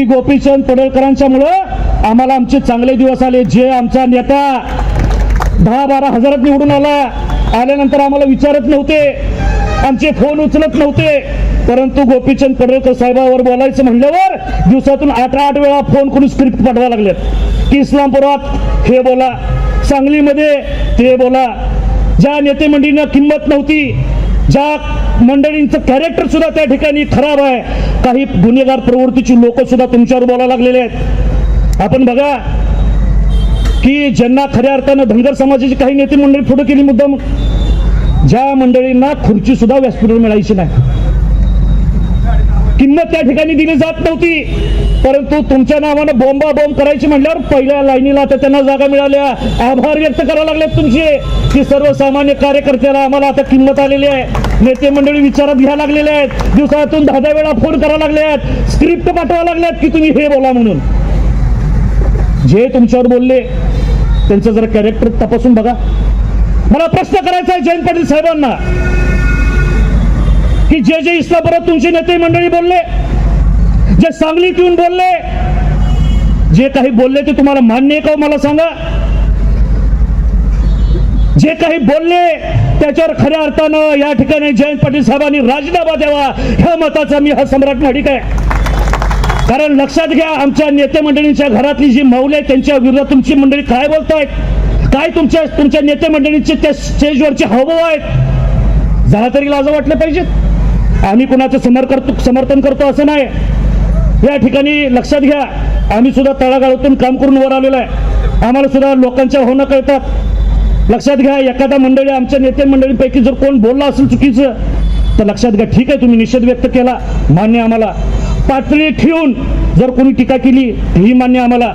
की गोपीचंद पडळकरांच्यामुळं आम्हाला आमचे चांगले दिवस आले. जे आमचा नेता दहा बारा हजारात निवडून आला आल्यानंतर आम्हाला विचारत नव्हते. आमचे फोन उचलत नव्हते. परंतु गोपीचंद पडळकर साहेबावर बोलायचं म्हणल्यावर दिवसातून आठ आठ वेळा फोन करून स्क्रिप्ट पाठवा लागलेत. की इस्लामपुरात हे बोला सांगलीमध्ये ते बोला. ज्या नेते मंडळींना किंमत नव्हती ज्या मंडळींचं कॅरेक्टर सुद्धा त्या ठिकाणी खराब आहे. काही गुन्हेगार प्रवृत्तीची लोक सुद्धा तुमच्यावर बोलायला लागलेले आहेत. आपण बघा की ज्यांना खऱ्या अर्थानं धनगर समाजाची काही नेते मंडळी पुढे केली मुद्दाम ज्या मंडळींना खुर्ची सुद्धा व्यासपीठावर मिळायची नाही. किंमत त्या ठिकाणी दिली जात नव्हती. परंतु तुमच्या नावानं बॉम्बा बॉम्ब करायची म्हटल्यावर पहिल्या लाईनीला आता त्यांना जागा मिळाल्या. आभार व्यक्त करायला लागले तुमचे. की सर्वसामान्य कार्यकर्त्याला आम्हाला आता किंमत आलेली आहे. नेते मंडळी विचारात घ्या लागलेले आहेत. दिवसातून दहा दहा वेळा फोन करावं लागले आहेत. स्क्रिप्ट पाठवा लागल्यात की तुम्ही हे बोला म्हणून. जे तुमच्यावर बोलले त्यांचं जरा कॅरेक्टर तपासून बघा. मला प्रश्न करायचा आहे जयंत पाटील साहेबांना. की जे जे इस्लामपुरात तुमचे नेते मंडळी बोलले जे सांगलीत येऊन बोलले जे काही बोलले ते तुम्हाला मान्य आहे का हो मला सांगा? जे काही बोलले त्याच्यावर खऱ्या अर्थानं या ठिकाणी जयंत पाटील साहेबांनी राजीनामा द्यावा ह्या मताचा मी हा सम्राट नाडिक आहे. कारण लक्षात घ्या आमच्या नेते मंडळींच्या घरातली जी मौल आहे त्यांच्या विरोधात तुमची मंडळी काय बोलतायत? काय तुमच्या तुमच्या नेते मंडळींचे त्या स्टेजवरचे हावभाव आहेत? जरा तरी लाज वाटलं पाहिजेत. आम्ही कुणाचं समर करतो समर्थन करतो असं नाही. या ठिकाणी लक्षात घ्या आम्ही सुद्धा तळागाळातून काम करून वर आलेलो आहे. आम्हाला सुद्धा लोकांच्या होणं कळतात. लक्षात घ्या एखादा मंडळी आमच्या नेते मंडळींपैकी जर कोण बोलला असेल चुकीचं तर लक्षात घ्या ठीक आहे तुम्ही निषेध व्यक्त केला मान्य आम्हाला. पातळी ठेवून जर कोणी टीका केली ही मान्य आम्हाला.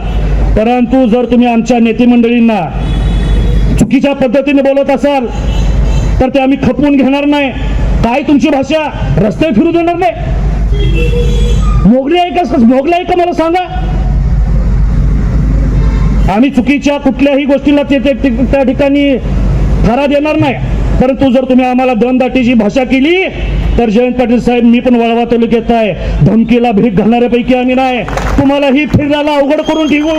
परंतु जर तुम्ही आमच्या नेते मंडळींना चुकीच्या पद्धतीने बोलत असाल तर ते आम्ही खपवून घेणार नाही. काय तुमची भाषा रस्ते फिरू देणार नाही. मोगली आहे का? मोगली आहे का? मला सांगा. आम्ही चुकीच्या कुठल्याही गोष्टीला ते त्या ठिकाणी घरा देणार नाही. परंतु जर तुम्ही आम्हाला दमदाटीची भाषा केली तर जयंत पाटील साहेब मी पण वळवा तालुक्यात आहे. धमकीला भीक घालणाऱ्यापैकी आम्ही नाही. तुम्हाला ही फिरायला अवघड करून ठेवू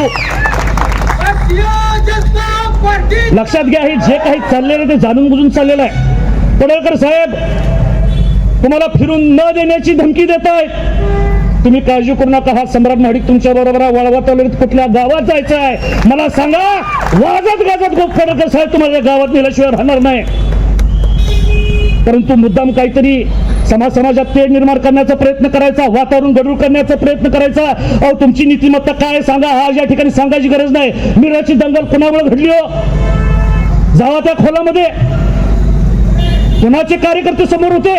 लक्षात घ्या हे जे काही चाललेलं ते जाणून बुजून चाललेलं आहे. पडळकर साहेब तुम्हाला फिरून न देण्याची धमकी देत आहेत तुम्ही काळजी करू नका हा सम्राट नाडिक तुमच्या बरोबर आहे. वळवा तालुक्यात कुठल्या गावात जायचं आहे? मला सांगा वाजत गाजत गो पडळकर साहेब तुम्हाला गावात नेल्याशिवाय राहणार नाही. परंतु मुद्दाम काहीतरी समाज समाजात ते निर्माण करण्याचा प्रयत्न करायचा वातावरण गडूळ करण्याचा प्रयत्न करायचा. अहो तुमची नीतिमत्ता काय सांगा आज या ठिकाणी सांगायची गरज नाही. मिराची दंगल कुणामुळे घडली हो? जावा त्या खोलामध्ये. कुणाचे कार्यकर्ते समोर होते?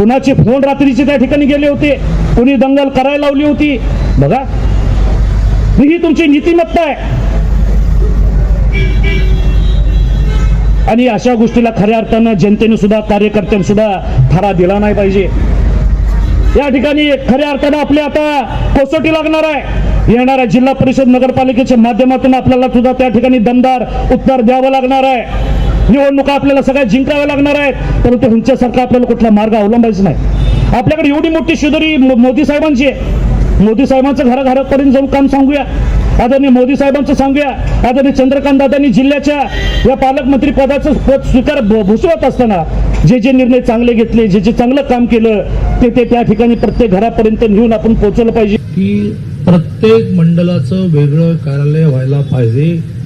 कुणाचे फोन रात्रीचे त्या ठिकाणी गेले होते. कुणी दंगल करायला लावली होती. बघा. ही तुमची नीतिमत्ता आहे. आणि अशा गोष्टीला खऱ्या अर्थानं जनतेने सुद्धा कार्यकर्त्यांनी सुद्धा थारा दिला नाही पाहिजे. या ठिकाणी खऱ्या अर्थानं आपली आता कसोटी लागणार आहे. येणाऱ्या जिल्हा परिषद नगरपालिकेच्या माध्यमातून आपल्याला सुद्धा त्या ठिकाणी दमदार उत्तर द्यावं लागणार आहे. निवडणुका आपल्याला सगळ्या जिंकाव्या लागणार आहेत. परंतु ह्यांच्यासारखा आपल्याला कुठला मार्ग अवलंबायचा नाही. आपल्याकडे एवढी मोठी शिदोरी मोदी साहेबांची आहे. मोदी साहेबांचं घराघरापर्यंत जाऊन काम सांगूया. आदरणीय मोदी साहेबांचं सांगूया. आदरणीय चंद्रकांत दादांनी जिल्ह्याच्या या पालकमंत्री पदाचं पद स्वीकार भुसवत असताना जे जे निर्णय चांगले घेतले जे जे चांगलं काम केलं ते ते त्या ठिकाणी प्रत्येक घरापर्यंत नेऊन आपण पोहोचवलं पाहिजे. की प्रत्येक मंडळाचं वेगळं कार्यालय व्हायला पाहिजे.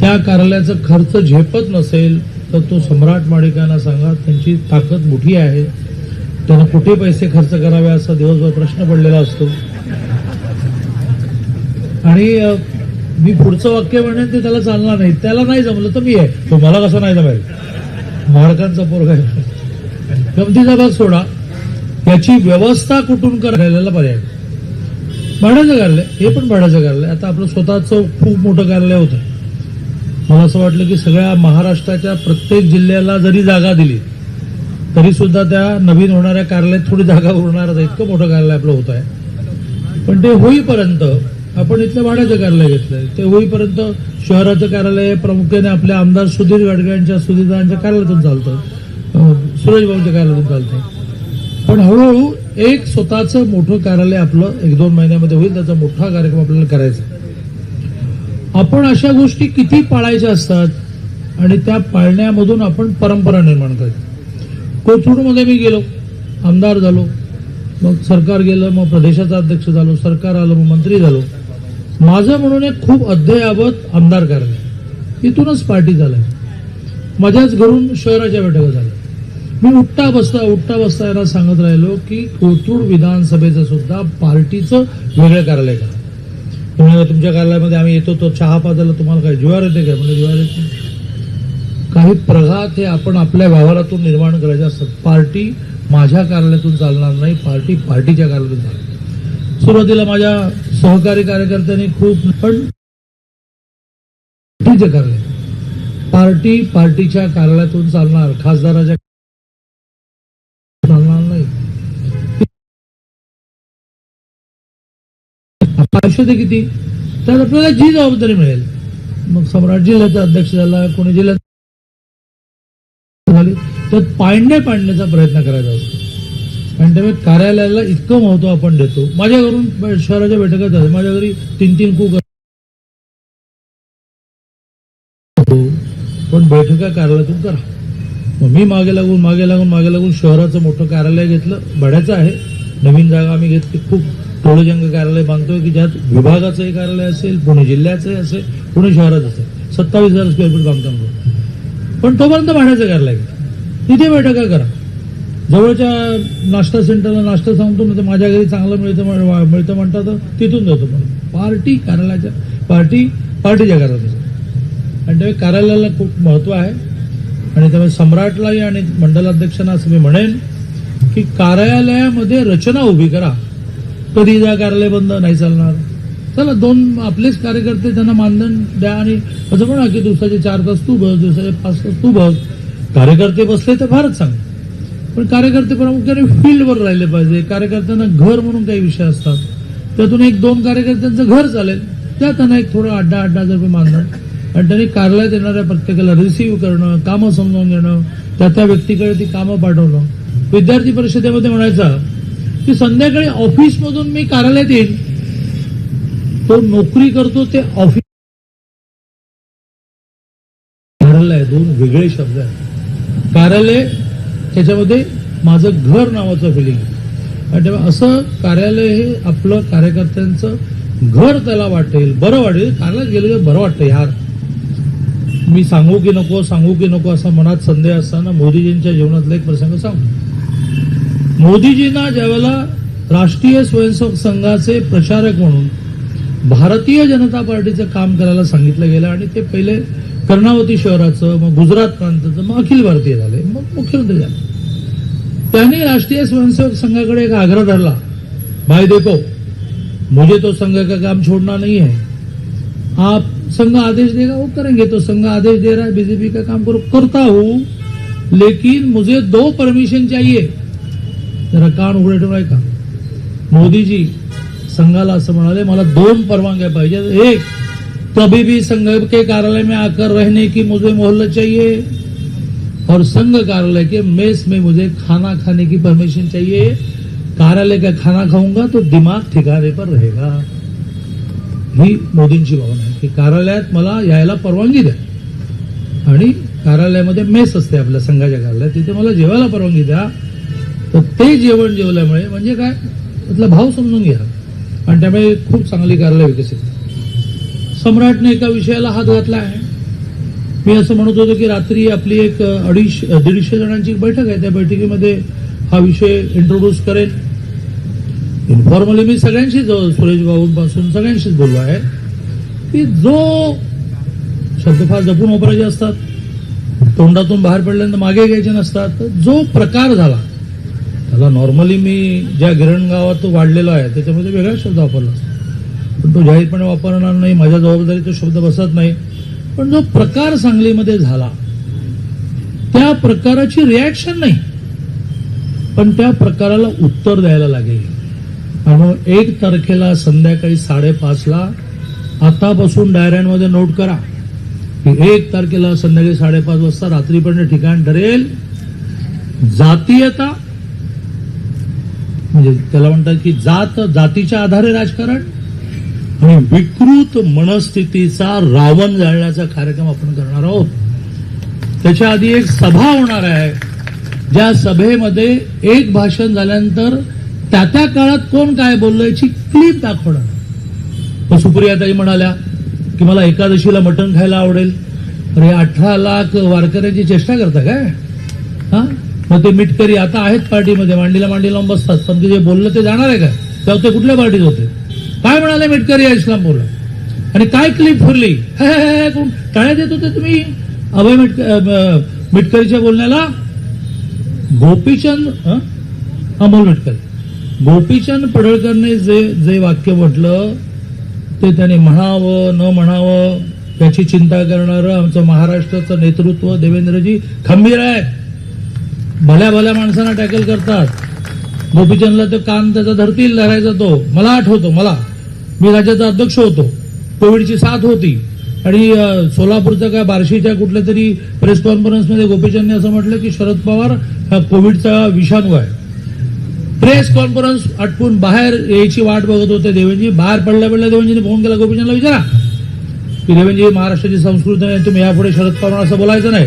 त्या कार्यालयाचा खर्च झेपत नसेल तर तो सम्राट माडिकांना सांगा त्यांची ताकद मोठी आहे. त्यांना कुठे पैसे खर्च करावे असा दिवसभर प्रश्न पडलेला असतो. आणि मी पुढचं वाक्य म्हणेन ते त्याला चालणार नाही. त्याला नाही जमलं तर मी आहे. तो मला कसं नाही जमेल? माडकांचा पोरगा गमतीचा भाग सोडा. त्याची व्यवस्था कुठून करायला पर्याय भाड्याचं कार्यालय हे पण भाड्याचं कार्यालय. आता आपलं स्वतःचं खूप मोठं कार्यालय होतं. मला असं वाटलं की सगळ्या महाराष्ट्राच्या प्रत्येक जिल्ह्याला जरी जागा दिली तरी सुद्धा त्या नवीन होणाऱ्या कार्यालयात थोडी जागा उरणार आहे. इतकं मोठं कार्यालय आपलं होत आहे पण ते होईपर्यंत आपण इथलं भाड्याचं कार्यालय घेतलंय ते होईपर्यंत शहराचं कार्यालय प्रामुख्याने आपल्या आमदार सुधीर गडकऱ्यांच्या सुधीरदारांच्या कार्यालयातून चालतं अं, सुरेश भाऊच्या कार्यालयातून चालतं पण हळूहळू एक स्वतःचं मोठं कार्यालय आपलं एक दोन महिन्यामध्ये होईल त्याचा मोठा कार्यक्रम आपल्याला करायचा आहे. आपण अशा गोष्टी किती पाळायच्या असतात? आणि त्या पाळण्यामधून आपण परंपरा निर्माण करतो. कोथरूडमध्ये मी गेलो आमदार झालो मग सरकार गेलं मग प्रदेशाचा अध्यक्ष झालो सरकार आलं मग मंत्री झालो. माझं म्हणून एक खूप अद्ययावत आमदार कार्यालय. इथूनच पार्टी झालं. माझ्याच घरून शहराच्या बैठका झाल्या. मी उठता बसता उठता बसता यांना सांगत राहिलो की कोथरूड विधानसभेचं सुद्धा पार्टीचं वेगळं कार्यालय करा म्हणाले, तुमच्या कार्यालयामध्ये आम्ही येतो तो चहा पाजायला तुम्हाला काय जुवार येते काय? म्हणजे जुवार येते. काही प्रघात हे आपण आपल्या व्यवहारातून निर्माण करायचे असतात. पार्टी माझ्या कार्यालयातून चालणार नाही पार्टी पार्टीच्या कार्यालयातून चालणार सुरुवातीला माझ्या सहकारी कार्यकर्त्यांनी खूप पण पार्टीचे कार्यालय पार्टी पार्टीच्या कार्यालयातून चालणार खासदाराच्या चालणार. नाही ते किती? तर आपल्याला जी जबाबदारी मिळेल. मग सम्राट जिल्ह्याचा अध्यक्ष झाला कोणी जिल्ह्यात झाली तर पाडणे पाडण्याचा प्रयत्न करायचा असतो. आणि त्यामुळे कार्यालयाला इतकं महत्त्व आपण देतो. माझ्या घरून शहराच्या बैठका झाल्या माझ्या घरी तीन तीन कुक पण बैठका कार्यालयातून करा. मग मी मागे लागून मागे लागून मागे लागून शहराचं मोठं कार्यालय घेतलं. भाड्याचं आहे. नवीन जागा आम्ही घेतली. खूप टोळजंग कार्यालय बांधतोय की ज्यात विभागाचंही कार्यालय असेल पुणे जिल्ह्याचंही असेल पुणे शहरात असेल. सत्तावीस हजार स्क्वेअर फीट बांधकाम करू. पण तोपर्यंत भाड्याचं कार्यालय तिथे बैठका करा. जवळच्या नाश्ता सेंटरला नाश्ता सांगतो म्हणजे तर माझ्या घरी चांगलं मिळतं मिळतं म्हणतात तर तिथून जातो पण. पार्टी कार्यालयाच्या पार्टी पार्टीच्या कार्यालयाचं आणि त्यामुळे कार्यालयाला खूप महत्त्व आहे. आणि त्यामुळे सम्राटलाही आणि मंडलाध्यक्षांना असं मी म्हणेन की कार्यालयामध्ये रचना उभी करा. कधी जा कार्यालय बंद नाही चालणार? चला दोन आपलेच कार्यकर्ते त्यांना मानधन द्या आणि असं म्हणा की दिवसाचे चार तास तू बस दिवसाचे पाच तास तू बस. कार्यकर्ते बसले तर फारच चांगलं. पण कार्यकर्ते प्रामुख्याने फील्डवर राहिले पाहिजे. कार्यकर्त्यांना घर म्हणून काही विषय असतात. त्यातून एक दोन कार्यकर्त्यांचं घर चालेल. त्या त्यांना एक थोडं अड्डा अड्डा हजार रुपये मानधन आणि त्यांनी कार्यालयात येणाऱ्या प्रत्येकाला रिसिव्ह करणं कामं समजावून घेणं त्या त्या व्यक्तीकडे ती कामं पाठवणं. विद्यार्थी परिषदेमध्ये म्हणायचं की संध्याकाळी ऑफिसमधून मी कार्यालयात येईन. तो नोकरी करतो ते ऑफिस कार्यालय दोन वेगळे शब्द आहेत. कार्यालय त्याच्यामध्ये माझं घर नावाचं फिलिंग आणि तेव्हा असं कार्यालय हे आपलं कार्यकर्त्यांचं घर त्याला वाटेल बरं वाटेल. कार्यालयात गेलं बरं वाटतं यार. मी सांगू की नको सांगू की नको असा मनात संदेह असताना मोदीजींच्या जीवनातला एक प्रसंग सांगतो. मोदीजींना ज्यावेळेला राष्ट्रीय स्वयंसेवक संघाचे प्रचारक म्हणून भारतीय जनता पार्टीचं काम करायला सांगितलं गेलं आणि ते पहिले कर्णावती शहराचं मग गुजरात प्रांताचं मग अखिल भारतीय झाले मग मुख्यमंत्री झाले. त्यांनी राष्ट्रीय स्वयंसेवक संघाकडे एक आग्रह धरला. भाई देखो मुझे तो संघ का काम छोड़ना नहीं है. आप संघ आदेश देगा वो करेंगे. तो संघ आदेश दे रहा है बीजेपी का काम करो करता हूं लेकिन मुझे दो परमिशन चाहिए. जरा कान उघडे ठेवाय का मोदीजी संघाला असं म्हणाले मला दोन परवानग्या पाहिजे एक कभी भी संघ के कार्यालय में आकर रहने की मुझे मोहल्लत चाहिए और संघ कार्यालय के मेस में मुझे खाना खाने की परमिशन चाहिए। कार्यालय का खाना खाऊंगा तो दिमाग ठिकाने पर रहेगा. ही मोदींची भावना आहे की कार्यालयात मला यायला परवानगी द्या. आणि कार्यालयामध्ये मेस असते आपल्या संघाच्या कार्यालयात. तिथे मला जेवायला परवानगी द्या. तर ते जेवण जेवल्यामुळे म्हणजे काय? त्यातला भाव समजून घ्या. आणि त्यामुळे खूप चांगली कार्यालय विकसित सम्राटने एका विषयाला हात घातला आहे. मी असं म्हणत होतो की रात्री आपली एक अडीचशे दीडशे जणांची बैठक आहे. त्या बैठकीमध्ये हा विषय इंट्रोड्यूस करेन इन्फॉर्मली मी सगळ्यांशीच सुरेश भाऊंपासून सगळ्यांशीच बोललो आहे. की जो शब्द फार जपून वापरायचे असतात तोंडातून बाहेर पडल्यानंतर मागे घ्यायचे नसतात जो प्रकार झाला त्याला नॉर्मली मी ज्या गिरण गावात तो वाढलेला आहे त्याच्यामध्ये वेगळा शब्द वापरला. पण तो जाहीरपणे वापरणार नाही माझ्या जबाबदारी तो शब्द बसत नाही. पण जो प्रकार सांगलीमध्ये झाला त्या प्रकाराची रिॲक्शन नाही. पण त्या प्रकाराला उत्तर द्यायला लागेल. आणि एक तारखेला संध्याकाळी साडेपाचला आतापासून डायऱ्यांमध्ये नोट करा. की एक तारखेला संध्याकाळी साडेपाच वाजता रात्रीपर्यंत ठिकाण ठरेल. जातीयता म्हणजे त्याला म्हणतात की जात जातीच्या आधारे राजकारण आणि विकृत मनस्थितीचा रावण जाळण्याचा कार्यक्रम आपण करणार आहोत. त्याच्या आधी एक सभा होणार आहे. ज्या सभेमध्ये एक भाषण झाल्यानंतर त्या त्या काळात कोण काय बोललं याची क्लिप दाखवणार. मग सुप्रियाताई म्हणाल्या की मला एकादशीला मटण खायला आवडेल. अरे अठरा लाख वारकऱ्यांची चेष्टा करता काय? मग ते मिटकरी आता आहेत पार्टीमध्ये. मांडीला मांडी लावून बसतात. पण ते जे बोललं ते जाणार आहे का? तेव्हा ते कुठल्या पार्टीत होते? काय म्हणाले मिटकरी या इस्लामपूरला? आणि काय क्लिप फुरली? हे, टाळ्या देत होते तुम्ही? अभय मिटक मिटकरीच्या बोलण्याला? गोपीचंद अमोल मिटकरी. गोपीचंद पडळकरने जे जे वाक्य म्हटलं ते त्याने म्हणावं न म्हणावं त्याची चिंता करणारं आमचं महाराष्ट्राचं नेतृत्व देवेंद्रजी खंबीर आहेत. भल्या भल्या माणसांना टॅकल करतात. गोपीचंदला तो कान त्याचा धरतील धरायचा तो. मला आठवतो मला. मी राज्याचा अध्यक्ष होतो. कोविडची साथ होती. आणि सोलापूरचा काय बार्शीच्या कुठल्या तरी प्रेस कॉन्फरन्समध्ये गोपीचंदने असं म्हटलं की शरद पवार हा कोविडचा विषाणू आहे. प्रेस कॉन्फरन्स आटपून बाहेर यायची वाट बघत होते देवेंजी बाहेर पडल्या पडल्या देवेंजीने फोन केला. गोपीचंदला विचारा. की देवेंजी महाराष्ट्राची संस्कृती आहे तुम्ही यापुढे शरद पवार असं बोलायचं नाही.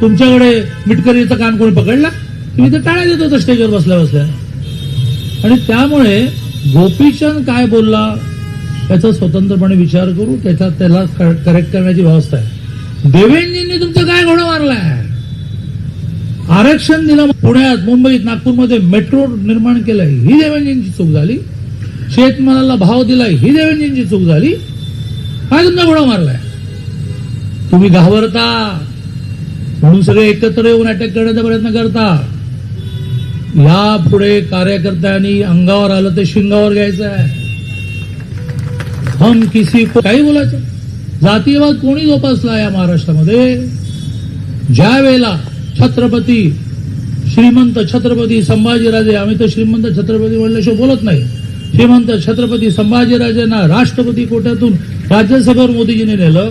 तुमच्याकडे मिटकरीचा कान कोणी पकडला? तुम्ही तर टाळ्या देत होता स्टेजवर बसल्या बसल्या. आणि त्यामुळे गोपीचंद काय बोलला याचा स्वतंत्रपणे विचार करू त्याचा त्याला करेक्ट करण्याची व्यवस्था आहे. देवेंजींनी तुमचं काय घोडा मारलाय? आरक्षण दिलं पुण्यात मुंबईत नागपूरमध्ये मेट्रो निर्माण केलंय ही देवेंजींची चूक झाली. शेतमालाला भाव दिलाय ही देवेंजींची चूक झाली. काय तुमचा घोडा मारलाय? तुम्ही घाबरता. म्हणून सगळे एकत्र येऊन अटॅक करण्याचा प्रयत्न करता. या पुढे कार्यकर्त्यांनी अंगावर आलं ते शिंगावर घ्यायचं आहे. हम किसी को काही बोलायचं. जातीयवाद कोणी जोपासला या महाराष्ट्रामध्ये? ज्या वेळेला छत्रपती श्रीमंत छत्रपती संभाजीराजे आम्ही तर श्रीमंत छत्रपती म्हणल्याशिवाय बोलत नाही. श्रीमंत छत्रपती संभाजीराजेंना राष्ट्रपती कोट्यातून राज्यसभेवर मोदीजीने नेलं.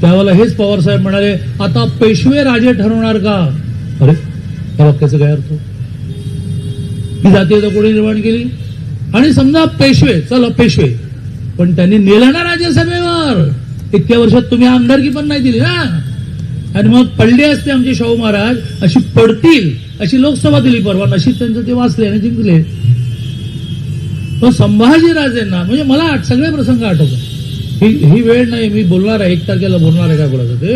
त्यावेळेला हेच पवार साहेब म्हणाले आता पेशवे राजे ठरवणार का? अरे या वाक्याचा काय अर्थ? ही जातीयता कोणी निर्माण केली? आणि समजा पेशवे चला पेशवे पण त्यांनी नेलं ना राज्यसभेवर इतक्या वर्षात तुम्ही आमदारकी पण नाही दिली ना. आणि मग पडले असते आमचे शाहू महाराज अशी पडतील अशी लोकसभा दिली परवा नशीब त्यांचं ते वाचले आणि जिंकले. पण संभाजीराजेंना म्हणजे मला सगळे प्रसंग आठवतात. ही ही वेळ नाही मी बोलणार आहे एक तारखेला बोलणार आहे का कोणाचं ते?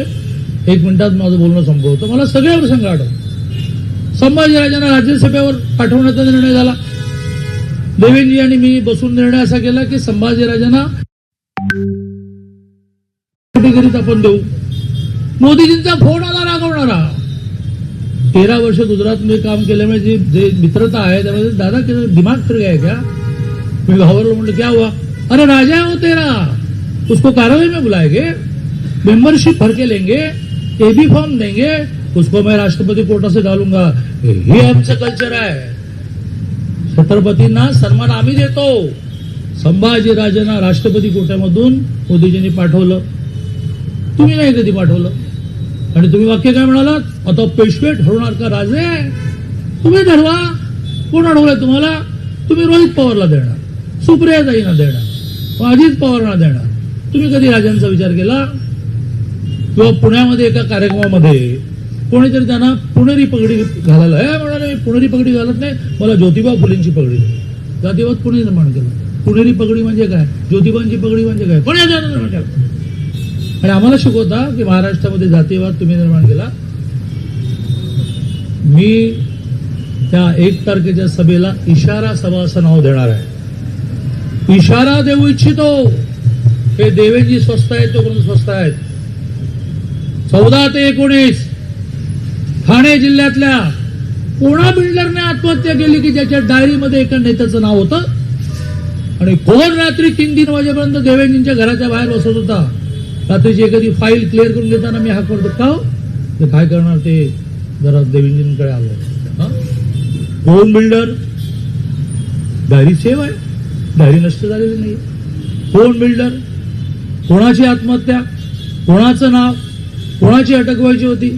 एक मिनिटात माझं बोलणं संपवतं मला सगळे प्रसंग आठवतात संभाजीराजांना राज्यसभेवर पाठवण्याचा निर्णय झाला. देवेंजी आणि मी बसून निर्णय असा केला की संभाजीराजांना कॅटेगरीत आपण देऊ. मोदीजींचा फोन आला रागवणारा. तेरा वर्ष गुजरात मी काम केल्यामुळे जी जे मित्रता आहे त्यामध्ये दादा दिमाग फिर आहे का मी घाबरलो म्हटलं क्या हुआ? अरे राजा हो तेरा. उसको कार्रवाई में बुलाएंगे मेंबरशिप भर के लेंगे एबी फॉर्म देंगे उसको मैं राष्ट्रपति कोटा से डालूंगा। हे आमचं कल्चर आहे छत्रपतींना सन्मान आम्ही देतो। संभाजीराजांना राष्ट्रपती कोट्यामधून मोदीजींनी पाठवलं। तुम्ही नाही कधी पाठवलं? आणि तुम्ही वाक्य काय म्हणालात? आता पेशवे ठरवणार का राजे? तुम्ही ठरवा. कोण अडवलंय तुम्हाला? तुम्ही रोहित पवारला देणार. सुप्रियाताईंना देणार. अजित पवारांना देणार. तुम्ही कधी राजांचा विचार केला? किंवा पुण्यामध्ये एका कार्यक्रमामध्ये कोणीतरी त्यांना पुणेरी पगडी घालायला हे म्हणाले मी पुणेरी पगडी घालत नाही मला ज्योतिबा फुलेंची पगडी जातीवाद कोणी निर्माण केलं? पुणेरी पगडी म्हणजे काय? ज्योतिबांची पगडी म्हणजे काय? कोणी निर्माण केलं? आणि आम्हाला शिकवता की महाराष्ट्रामध्ये जातीवाद तुम्ही निर्माण केला? मी त्या एक तारखेच्या सभेला इशारा सभा असं नाव देणार आहे. इशारा देऊ इच्छितो. हे देवेंजी स्वस्त आहेत तोपर्यंत स्वस्त आहेत. चौदा ते एकोणीस ठाणे जिल्ह्यातल्या कोणा बिल्डरने आत्महत्या केली की ज्याच्या डायरीमध्ये एका नेत्याचं नाव होतं. आणि कोण रात्री तीन तीन वाजेपर्यंत देवेंजींच्या घराच्या बाहेर बसत होता. रात्रीची एखादी फाईल क्लिअर करून घेताना मी हा करतो का ते काय करणार ते? जरा देवेंजींकडे आलं. कोण बिल्डर? डायरी सेव आहे. डायरी नष्ट झालेली नाही कोण बिल्डर? कोणाची आत्महत्या? कोणाचं नाव? कोणाची अटक व्हायची होती?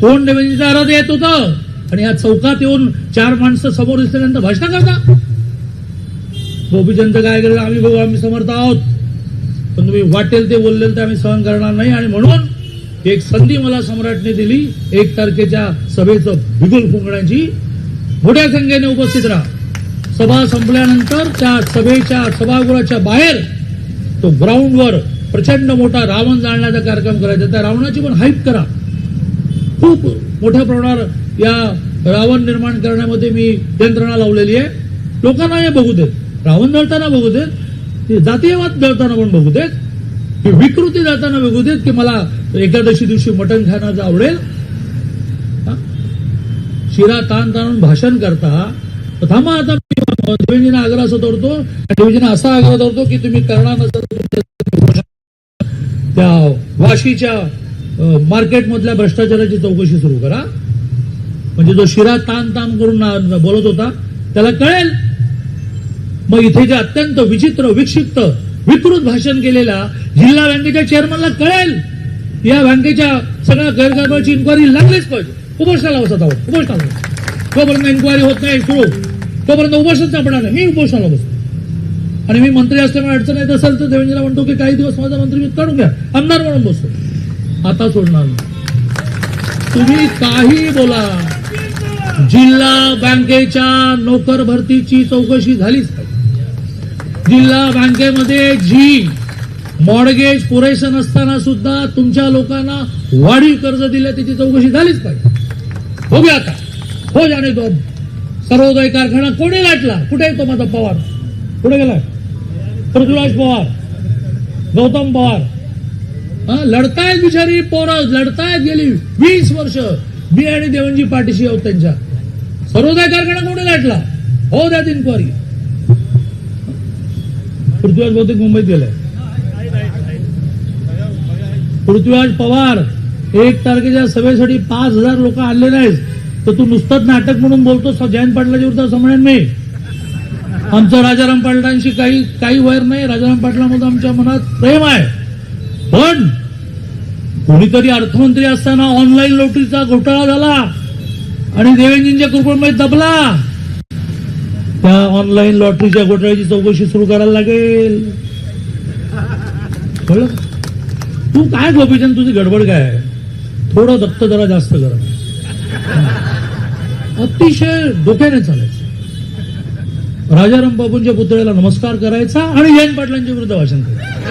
कोण देवेंजीचा आराध येत होतं? आणि या चौकात येऊन चार माणसं समोर दिसल्यानंतर भाषण करता? गोपीचंद काय केलं आम्ही बघू आम्ही समर्थ आहोत. पण तुम्ही वाटेल ते बोललेलं ते आम्ही सहन करणार नाही. आणि म्हणून एक संधी मला सम्राटने दिली. एक तारखेच्या सभेचं बिगुल फुंकण्याची. मोठ्या संख्येने उपस्थित राहा. सभा संपल्यानंतर त्या सभेच्या सभागृहाच्या बाहेर तो ग्राउंडवर प्रचंड मोठा रावण जाळण्याचा कार्यक्रम करायचा. त्या रावणाची पण हाईप करा. खूप मोठ्या प्रमाणावर या रावण निर्माण करण्यामध्ये मी यंत्रणा लावलेली आहे. लोकांना हे बघू देत. रावण जळताना बघू देत. जातीयवाद जळताना पण बघू देत. की विकृती जाताना बघू देत की मला एकादशी दिवशी मटण खाण्याचं आवडेल. शिरा ताण ताणून भाषण करता. थांबा आता मी. आग्रह असं धरतो आणि असा आग्रह धरतो की तुम्ही करणार नसेल त्या वाशीच्या मार्केटमधल्या भ्रष्टाचाराची चौकशी सुरू करा. म्हणजे जो शिरा ताण ताण करून बोलत होता त्याला कळेल. मग इथे जे अत्यंत विचित्र विक्षिप्त विकृत भाषण केलेल्या जिल्हा बँकेच्या चेअरमनला कळेल. या बँकेच्या सगळ्या गैरकारभाराची इन्क्वायरी लागलीच पाहिजे. उपोषणाला बसत आहोत उपोषणाला तोपर्यंत इन्क्वायरी होत नाही सुरू. तोपर्यंत उपोषण सापडणार नाही मी उपोषणाला बसतो आणि मी मंत्री असल्यामुळे अडचण येत असेल तर देवेंद्रला म्हणतो की काही दिवस माझा मंत्री मी काढून घ्या. आमदार म्हणून बसतो. आता सोडणार तुम्ही काही बोला. जिल्हा बँकेच्या नोकर भरतीची चौकशी झालीच जिल्हा बँकेमध्ये जी मॉडगेज पुरेसं नसताना सुद्धा तुमच्या लोकांना वाढीव कर्ज दिलं त्याची चौकशी झालीच पाहिजे. बघूया आता. हो जाणे तो सर्वोदय कारखाना कोणी लाटला कुठे येतो माझा पवार? कुठे गेलाय? पृथ्वीराज पवार गौतम पवार. हा, लढतायत बिचारी पोरं लढतायत गेली वीस वर्ष. मी आणि देवनजी पाठीशी आहोत त्यांच्या. सर्वोदय कारखाना कोणी लाटला हो द्यात इन्क्वायरी पृथ्वीराज बहुतेक मुंबईत गेलाय पृथ्वीराज पवार एक तारखेच्या सभेसाठी पाच हजार लोक आणले नाहीत तर तू नुसतंच नाटक म्हणून बोलतोस जयंत पाटलाच्या विरुद्ध असं म्हणेन मी. आमचं राजाराम पाटलांशी काही काही वैर नाही. राजाराम पाटलामध्ये आमच्या मनात प्रेम आहे. पण कोणीतरी अर्थमंत्री असताना ऑनलाईन लोटरीचा घोटाळा झाला आणि देवेंद्रजींच्या कृपेमध्ये दबला. त्या ऑनलाईन लॉटरीच्या घोटाळ्याची चौकशी सुरू करायला लागेल. तू काय गोपीचंद तुझी गडबड काय आहे? थोडं दत्त जरा जास्त करा. अतिशय डोक्याने चालायचं. राजाराम बाबूंच्या पुतळ्याला नमस्कार करायचा आणि जयंत पाटलांच्या विरुद्ध भाषण करायचं.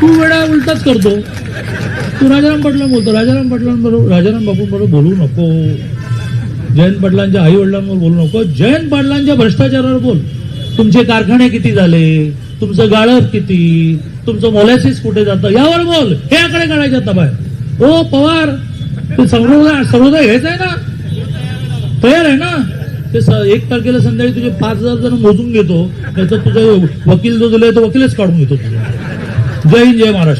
तू वेळा उलटाच करतो. तू राजाराम पाटला बोलतो. राजाराम पाटलांबरोबर राजाराम बापूंबरोबर बोलू नको. जयंत पाटलांच्या आई वडिलांवर बोलू नको. जयंत पाटलांच्या भ्रष्टाचारावर बोल. तुमचे कारखाने किती झाले? तुमचं गाळप किती? तुमचं मोलॅसिस कुठे जातं? यावर बोल. हे आकडे काढायचे आता बाहेर. ओ पवार तू सर्वोदय सर्वोदय घ्यायचं आहे ना? तयार आहे ना? ते एक तारखेला संध्याकाळी तुझे पाच हजार जण मोजून घेतो त्याचं तुझं वकील जो दिलाय तो वकीलच काढून घेतो तुझा जय हिंद जय महाराष्ट्र.